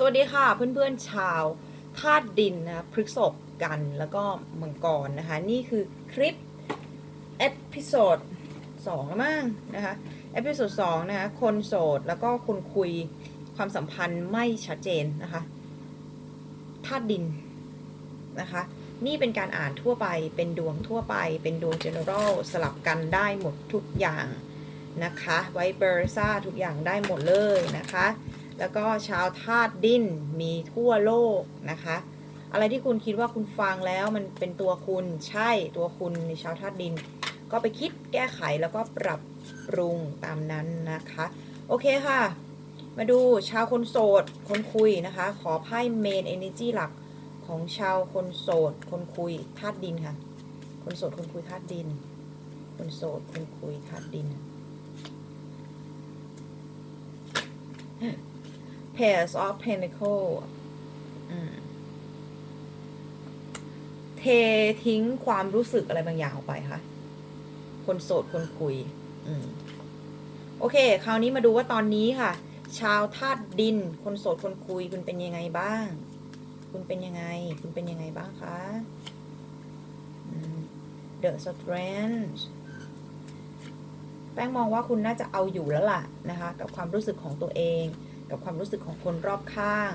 สวัสดีค่ะเพื่อนๆชาวธาตุดินนะพฤกษบกันแล้วก็มังกรนะคะ นี่คือคลิปเอพิโซดสองมั้งนะคะเอพิโซดสองนะคะคนโสดแล้วก็คนคุยความสัมพันธ์ไม่ชัดเจนนะคะธาตุดินนะคะ นี่เป็นการอ่านทั่วไปเป็นดวงทั่วไป เป็นดวง general สลับกันได้หมดทุกอย่างนะคะไวเบอร์ซ่าทุกอย่างได้หมดเลยนะคะ แล้วก็ชาวธาตุดินมีทั่วโลกนะคะ อะไรที่คุณคิดว่าคุณฟังแล้วมันเป็นตัวคุณใช่ตัวคุณในชาวธาตุดิน ก็ไปคิดแก้ไขแล้วก็ปรับปรุงตามนั้นนะคะ โอเคค่ะ มาดูชาวคนโสด คนคุยนะคะ ขอไพ่เมนเอเนจีหลักของชาวคนโสด คนคุยธาตุดินค่ะ คนโสดคนคุยธาตุดิน คนโสดคนคุยธาตุดิน Pairs of Pentacle อืมเททิ้งความรู้สึกอะไรบางอย่างออกไปค่ะ คนโสดคนคุย อืม โอเค คราวนี้มาดูว่าตอนนี้ค่ะ ชาวธาตุดิน คนโสดคนคุย คุณเป็นยังไงบ้าง คุณเป็นยังไง คุณเป็นยังไงบ้างคะอืม The Strength แป้งมองว่าคุณน่าจะเอาอยู่แล้วล่ะนะคะ กับความรู้สึกของตัวเอง กับความรู้สึกของคนรอบข้าง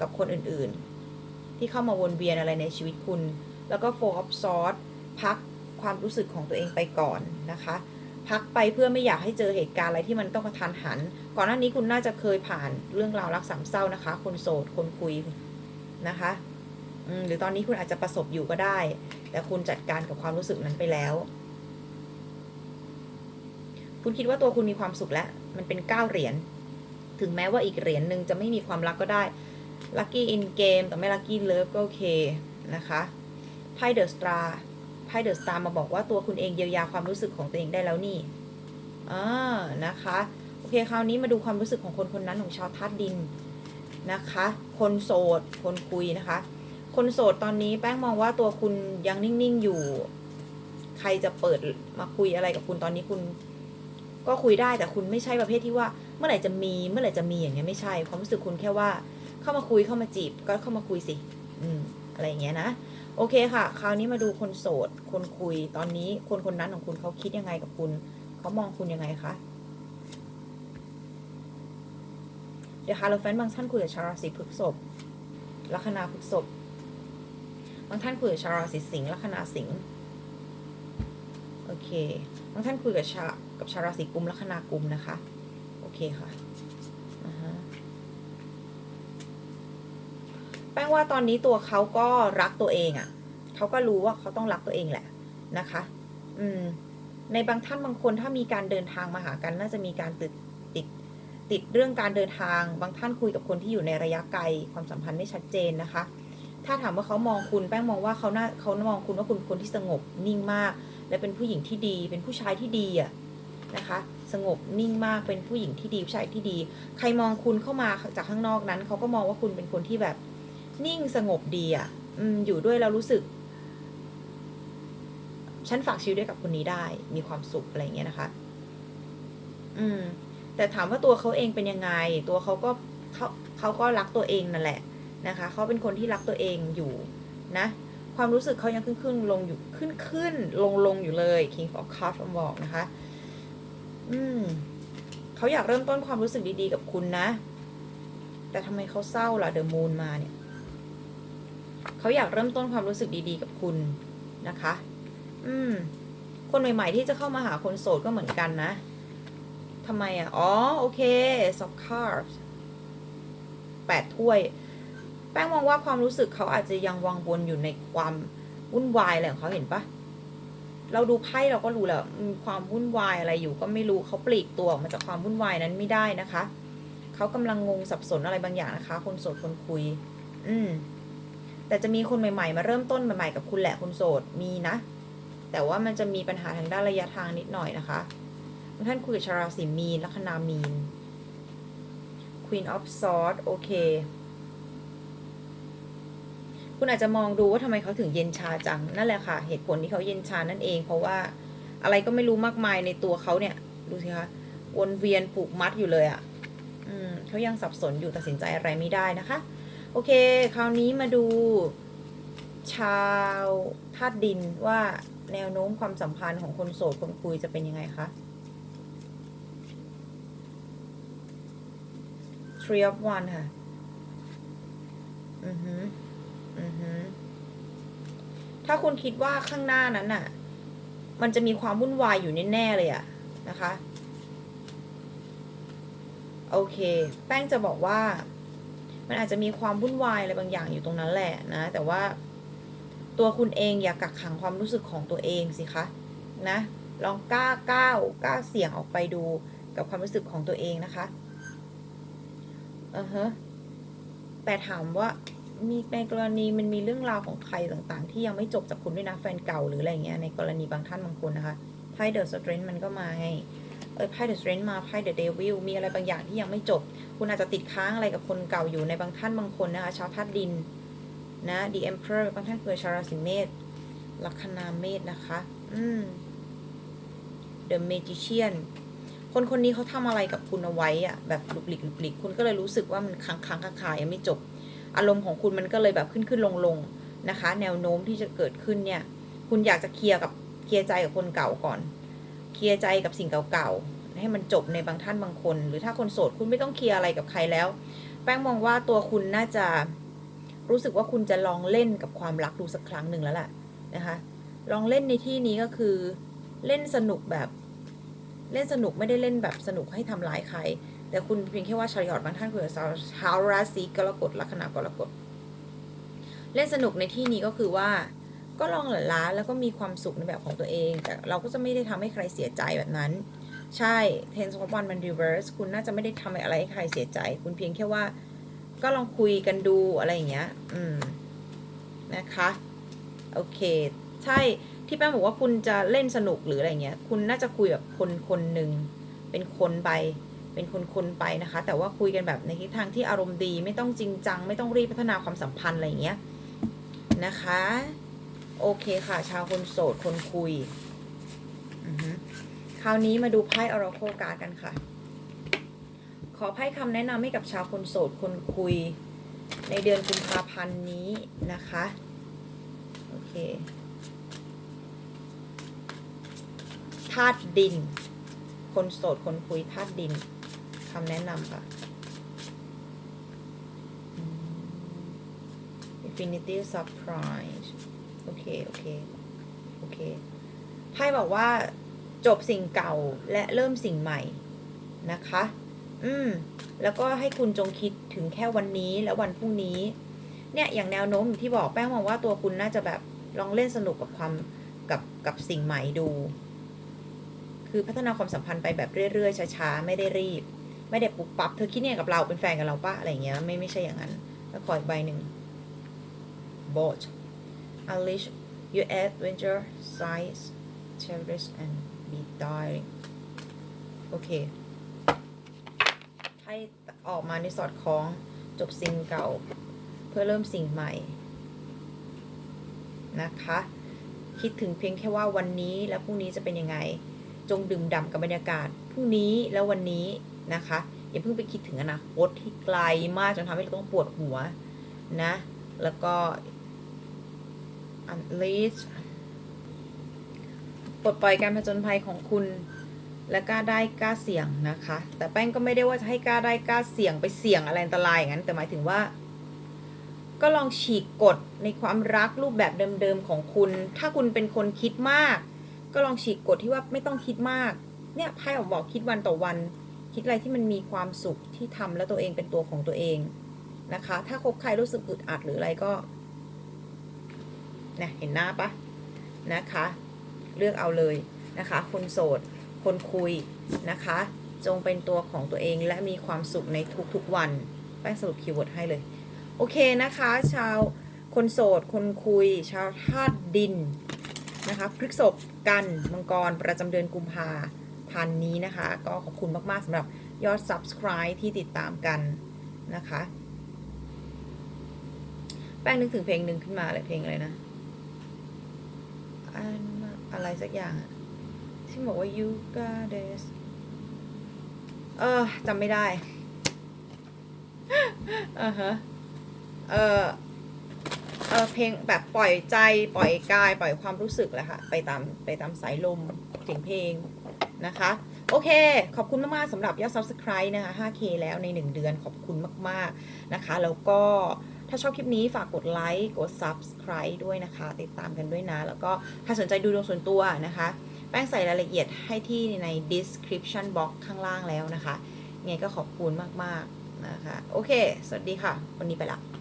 กับคนอื่นๆ ที่เข้ามาวนเวียนอะไรในชีวิตคุณ แล้วก็ four of swords พักความรู้สึกของตัวเองไปก่อนนะคะ พักไปเพื่อไม่อยากให้เจอเหตุการณ์อะไรที่มันต้องกระทันหัน ก่อนหน้านี้คุณน่าจะเคยผ่านเรื่องราวรักสามเศร้านะคะ คนโสดคนคุยนะคะหรือตอนนี้คุณอาจจะประสบอยู่ก็ได้ แต่คุณจัดการกับความรู้สึกนั้นไปแล้ว คุณคิดว่าตัวคุณมีความสุขแล้ว มันเป็นเก้าเหรียญ ถึงแม้ว่าอีกเหรียญหนึ่งจะไม่มีความรักก็ได้ Lucky in game แต่ไม่ Lucky love ก็โอเคนะคะไพ่เดอะสตาร์ไพ่เดอะสตาร์มาบอกว่าตัวคุณเองเยียวยาความรู้สึกของตัวเองได้แล้วนี่อ่านะคะโอเคคราวนี้มาดูความรู้สึกของคนคนนั้นของชาวธาตุดินนะคะ คนโสด คนคุยนะคะ คนโสดตอนนี้แป้งมองว่าตัวคุณยังนิ่งๆอยู่ ใครจะเปิดมาคุยอะไรกับคุณตอนนี้คุณ ก็คุยได้แต่คุณไม่ใช่ประเภทที่ว่า เมื่อไหร่จะมีเมื่อไหร่จะมีอย่างเงี้ยไม่ใช่ความรู้สึกคุณแค่ว่า เข้ามาคุยเข้ามาจีบก็เข้ามาคุยสิ อืม อะไรอย่างเงี้ยนะโอเคค่ะ คราวนี้มาดูคนโสด คนคุยตอนนี้คนคนนั้นของคุณเขาคิดยังไงกับคุณเขามองคุณยังไงคะเดี๋ยวฮาโลแฟนบางท่านคุยกับชาวราศีพฤษภลัคนาพฤษภบางท่านคุยกับชาวราศีสิงห์ลัคนาสิงห์โอเคบางท่านคุยกับชากับชาวราศีกุมลัคนากุมนะคะ เคค่ะอ่าฮะแป้งว่าตอนนี้ตัวเขาก็รักตัวเองอะ่ะเขาก็รู้ว่าเขาต้องรักตัวเองแหละนะคะ อืม ในบางท่านบางคนถ้ามีการเดินทางมาหากัน น่าจะมีการติดติดติดเรื่องการเดินทาง บางท่านคุยกับคนที่อยู่ในระยะไกล ความสัมพันธ์ไม่ชัดเจนนะคะ ถ้าถามว่าเขามองคุณแป้งมองว่าเขาน่าเขามองคุณว่าคุณคนที่สงบนิ่งมาก และเป็นผู้หญิงที่ดี เป็นผู้ชายที่ดีอะ นะคะ สงบนิ่งมากเป็นผู้หญิงที่ดีผู้ชายที่ดี ใครมองคุณเข้ามาจากข้างนอกนั้นเขาก็มองว่าคุณเป็นคนที่แบบนิ่งสงบดีอะอยู่ด้วยแล้วรู้สึก ฉันฝากชีวิตด้วยกับคนนี้ได้ มีความสุขอะไรเงี้ยนะคะ อืม แต่ถามว่าตัวเขาเองเป็นยังไง ตัวเขาก็เขาเขาก็รักตัวเองนั่นแหละนะคะเขาเป็นคนที่รักตัวเองอยู่นะ ความรู้สึกเขายังขึ้นขึ้นลงอยู่ขึ้นขึ้นลงลงอยู่เลย King of Cups บอกนะคะ อืมเขาอยากเริ่มต้นความรู้สึกดีๆกับคุณนะ แต่ทำไมเขาเศร้าล่ะเดอะมูนมาเนี่ยเขาอยากเริ่มต้นความรู้สึกดีๆกับคุณนะคะ อืม คนใหม่ ๆ ที่จะเข้ามาหาคนโสดก็เหมือนกันนะทำไมอะ อ๋อ โอเค soft cards แปดถ้วย แป้งมองว่าความรู้สึกเขาอาจจะยังวังวนอยู่ในความวุ่นวายอะไรของเขาเห็นปะ เราดูไพ่เราก็รู้แหละมีความวุ่นวายอะไรอยู่ก็ไม่รู้เขาปลีกตัวออกมาจากความวุ่นวายนั้นไม่ได้นะคะเขากำลังงงสับสนอะไรบางอย่างนะคะ คนโสดคนคุย อืมแต่จะมีคนใหม่ๆ มาเริ่มต้นใหม่ๆกับคุณแหละคนโสดมีนะ แต่ว่ามันจะมีปัญหาทางด้านระยะทางนิดหน่อยนะคะท่านคุยกับชาวราศีมีนลัคนามีน Queen of Swords โอเค คุณอาจจะมองดูว่าทำไมเขาถึงเย็นชาจังนั่นแหละค่ะ เหตุผลที่เขาเย็นชานั่นเอง เพราะว่าอะไรก็ไม่รู้มากมายในตัวเขาเนี่ย ดูสิคะวนเวียนผูกมัดอยู่เลยอะ่ะอืมเขายังสับสนอยู่ตัดสินใจอะไรไม่ได้นะคะ โอเค คราวนี้มาดู ชาวธาตุดินว่าแนวโน้มความสัมพันธ์ของคนโสดคนคุยจะเป็นยังไงคะ Three of One ค่ะ อือหือ อือหือถ้าคุณคิดว่าข้างหน้านั้นน่ะ มันจะมีความวุ่นวายอยู่แน่ๆเลยอะนะคะ โอเค แป้งจะบอกว่า มันอาจจะมีความวุ่นวายอะไรบางอย่างอยู่ตรงนั้นแหละนะ แต่ว่าตัวคุณเองอย่ากักขังความรู้สึกของตัวเองสิคะ นะ ลองกล้าก้าวกล้าเสี่ยงออกไปดูกับความรู้สึกของตัวเองนะคะอือฮะแต่ถามว่า มีในกรณีมันมีเรื่องราวของใครต่างๆ ที่ยังไม่จบจากคุณด้วยนะแฟนเก่าหรืออะไรเงี้ยในกรณีบางท่านบางคนนะคะไพ่เดอะสเตรนมันก็มาไงเออไพ่เดอะสเตรนมาไพ่เดอะเดวิลมีอะไรบางอย่างที่ยังไม่จบ คุณอาจจะติดค้างอะไรกับคนเก่าอยู่ในบางท่านบางคนนะคะชาวธาตุดินนะ The Emperor บางท่านเกิดชาวราศีเมษลัคนาเมษนะคะ อืม The Magician คนคนนี้เขาทำอะไรกับคุณเอาไว้อะแบบหลุกหลิกหลุกหลิกคุณก็เลยรู้สึกว่ามันค้างค้างคาคายังไม่จบ อารมณ์ของคุณมันก็เลยแบบขึ้นขึ้นลงลงนะคะ แนวโน้มที่จะเกิดขึ้นเนี่ย คุณอยากจะเคลียร์กับเคลียร์ใจกับคนเก่าก่อน เคลียร์ใจกับสิ่งเก่าๆ ให้มันจบในบางท่านบางคน หรือถ้าคนโสดคุณไม่ต้องเคลียร์อะไรกับใครแล้ว แป้งมองว่าตัวคุณน่าจะรู้สึกว่าคุณจะลองเล่นกับความรักดูสักครั้งหนึ่งแล้วแหละนะคะ ลองเล่นในที่นี้ก็คือเล่นสนุกแบบ เล่นสนุกไม่ได้เล่นแบบสนุกให้ทำร้ายใคร แต่คุณเพียงแค่ว่าชาวหยอดบางท่านคือชาวชาวราศีกรกฎลัคนากรกฎเล่นสนุกในที่นี้ก็คือว่า ก็ลองหลั่นล้าแล้วก็มีความสุขในแบบของตัวเอง แต่เราก็จะไม่ได้ทำให้ใครเสียใจแบบนั้น ใช่ tense of one มัน reverse คุณน่าจะไม่ได้ทำอะไรให้ใครเสียใจ คุณเพียงแค่ว่า ก็ลองคุยกันดูอะไรอย่างเงี้ย อืมนะคะโอเค ใช่ที่แป้งบอกว่าคุณจะเล่นสนุกหรืออะไรเงี้ย คุณน่าจะคุยแบบคนคนหนึ่งเป็นคนไป เป็นคนคนไปนะคะ แต่ว่าคุยกันแบบในทิศทางที่อารมณ์ดี ไม่ต้องจริงจัง ไม่ต้องรีบพัฒนาความสัมพันธ์อะไรอย่างเงี้ยนะคะ โอเคค่ะ ชาวคนโสดคนคุยคราวนี้มาดูไพ่ Oracle การ์กันค่ะ ขอไพ่คำแนะนำให้กับชาวคนโสดคนคุย ในเดือนกุมภาพันธ์นี้นะคะ โอเคธาตุดิน คนโสดคนคุยธาตุดิน คำแนะนำค่ะอืม Infinity Surprise โอเค โอเค โอเค ไพ่บอกว่าจบสิ่งเก่าและเริ่มสิ่งใหม่นะคะ อืม แล้วก็ให้คุณจงคิดถึงแค่วันนี้และวันพรุ่งนี้ เนี่ย อย่างแนวโน้มที่บอกแป้งมองว่าตัวคุณน่าจะแบบลองเล่นสนุกกับความกับกับสิ่งใหม่ดู คือพัฒนาความสัมพันธ์ไปแบบเรื่อยๆ ช้าๆ ไม่ได้รีบ ไม่ได้ปุ๊บปั๊บเธอคิดเนี่ยกับเราเป็นแฟนกับเราปะอะไรเงี้ยไม่ไม่ใช่อย่างนั้น แล้วขออีกใบหนึ่ง boat unleash your adventure size cherish and be daring โอเคให้ออกมาในสอดคล้องจบสิ่งเก่า เพื่อเริ่มสิ่งใหม่ นะคะ คิดถึงเพียงแค่ว่าวันนี้และพรุ่งนี้จะเป็นยังไง จงดื่มด่ำกับบรรยากาศพรุ่งนี้แล้ววันนี้ นะคะ อย่าเพิ่งไปคิดถึงอนาคตที่ไกลมากจนทำให้เราต้องปวดหัวนะ แล้วก็ unleash ปลดปล่อยการผจญภัยของคุณ และกล้าได้กล้าเสี่ยงนะคะ แต่แป้งก็ไม่ได้ว่าจะให้กล้าได้กล้าเสี่ยงไปเสี่ยงอะไรอันตรายอย่างนั้น แต่หมายถึงว่า ก็ลองฉีกกฎในความรักรูปแบบเดิมๆของคุณ ถ้าคุณเป็นคนคิดมาก ก็ลองฉีกกฎที่ว่าไม่ต้องคิดมาก เนี่ยไพ่ออกบอกคิดวันต่อวัน คิดอะไรที่มันมีความสุขที่ทำแล้วตัวเองเป็นตัวของตัวเองนะคะ ถ้าคบใครรู้สึกอึดอัดหรืออะไรก็นะเห็นหน้าปะนะคะ เลือกเอาเลยนะคะ คนโสด คนคุยนะคะ จงเป็นตัวของตัวเองและมีความสุขในทุกๆวันแป้งสรุปคีย์เวิร์ดให้เลย โอเคนะคะ ชาวคนโสด คนคุย ชาวธาตุดินนะคะพฤกษบกันมังกรประจำเดือนกุมภา พันนี้นะคะ ก็ขอบคุณมากๆสำหรับยอด subscribe ที่ติดตามกันนะคะ แป้งนึกถึงเพลงหนึ่งขึ้นมาเลยเพลงอะไรนะอะไรสักอย่างที่บอกว่า you got this เออจำไม่ได้อ่าฮะเออเออเพลงแบบปล่อยใจปล่อยกาย ปล่อยความรู้สึกแหละค่ะ ไปตามไปตามสายลมเสียงเพลง นะคะ โอเค ขอบคุณมาก ๆสำหรับยอด subscribe นะคะ 5k แล้วใน 1 เดือนขอบคุณมาก ๆ นะคะ แล้วก็ถ้าชอบคลิปนี้ฝากกดไลค์ กด subscribe ด้วยนะคะ ติดตามกันด้วยนะ แล้วก็ถ้าสนใจดูดวงส่วนตัวนะคะ แป้งใส่รายละเอียดให้ที่ใน description box ข้างล่างแล้วนะคะ ไงก็ขอบคุณมาก ๆ นะคะ โอเค สวัสดีค่ะ วันนี้ไปละ